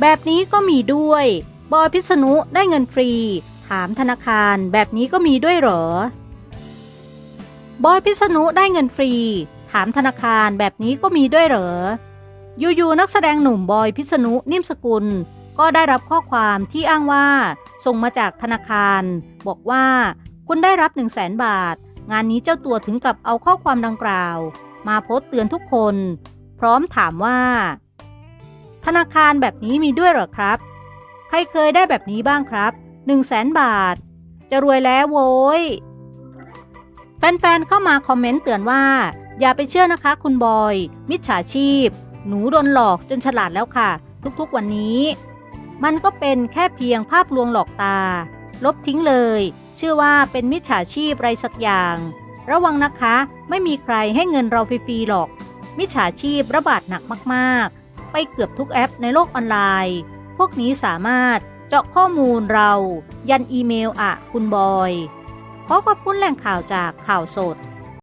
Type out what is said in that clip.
แบบนี้ก็มีด้วย บอยพิษณุได้เงินฟรี ถามธนาคารแบบนี้ก็มีด้วยเหรอ บอยพิษณุได้เงินฟรี ถามธนาคารแบบนี้ก็มีด้วยเหรอ อยู่ๆนักแสดงหนุ่มบอยพิษณุนิ่มสกุล ก็ได้รับข้อความที่อ้างว่า ส่งมาจากธนาคาร บอกว่า คุณได้รับ 1 0 0 0 0แสนบาท งานนี้เจ้าตัวถึงกับเอาข้อความดังกล่าว มาโพสต์เตือนทุกคน พร้อมถามว่า ธนาคารแบบนี้มีด้วยหรอครับ ใครเคยได้แบบนี้บ้างครับ 1 0 0 0 0แสนบาท จะรวยแล้วโว้ย แฟนๆ เข้ามาคอมเมนต์เตือนว่า อย่าไปเชื่อนะคะคุณบอย มิจฉาชีพ หนูโดนหลอกจนฉลาดแล้วค่ะ ทุกๆวันนี้ มันก็เป็นแค่เพียงภาพลวงหลอกตา ลบทิ้งเลย เชื่อว่าเป็นมิจฉาชีพไรสักอย่าง ระวังนะคะ ไม่มีใครให้เงินเราฟรีๆหรอก มิจฉาชีพระบาดหนักมากๆ ไปเกือบทุกแอปในโลกออนไลน์ พวกนี้สามารถเจาะข้อมูลเรา ยันอีเมลอะคุณบอย ขอขอบคุณแหล่งข่าวจากข่าวสด